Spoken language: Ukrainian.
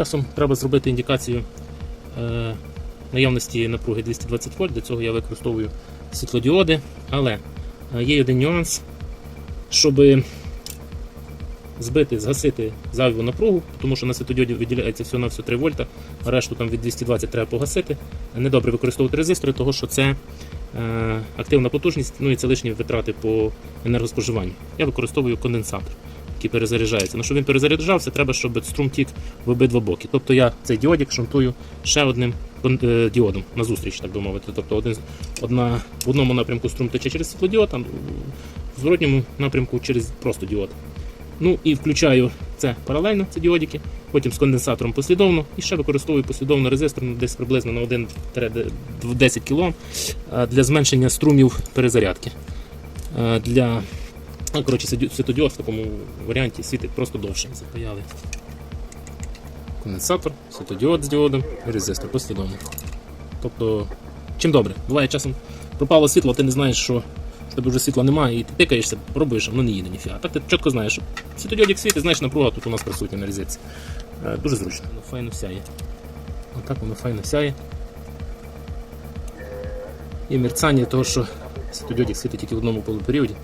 часом треба зробити індикацію е, наявності напруги 220 вольт. Для цього я використовую світлодіоди. Але е, є один нюанс, щоб збити, згасити зайву напругу, тому що на світодіоді виділяється всього на все 3 вольта, а решту там від 220 треба погасити. Недобре використовувати резистори, тому що це е, активна потужність, ну і це лишні витрати по енергоспоживанню. Я використовую конденсатор, який перезаряджається. Ну, щоб він перезаряджався, треба, щоб струм тік в обидва боки. Тобто я цей діодик шунтую ще одним е, діодом на зустріч, так би мовити. Тобто один, одна, в одному напрямку струм тече через світлодіод, а в зворотньому напрямку через просто діод. Ну і включаю це паралельно, це діодики, потім з конденсатором послідовно і ще використовую послідовно резистор десь приблизно на 1-10 кОм для зменшення струмів перезарядки. Е, Для коротше, світодіод в такому варіанті світить просто довше. Запаяли конденсатор, світодіод з діодом і резистор послідовно. Тобто, чим добре. Буває часом пропало світло, ти не знаєш, що в тебе вже світла немає, і ти тикаєшся, пробуєш, а воно не їде ніфіга. Так ти чітко знаєш, що світодіодик світить, знаєш, напруга тут у нас присутня на різиці. Е, Дуже зручно. Воно файно сяє. Отак воно файно сяє. І мерцання того, що світодіодик світить тільки в одному полуперіоді.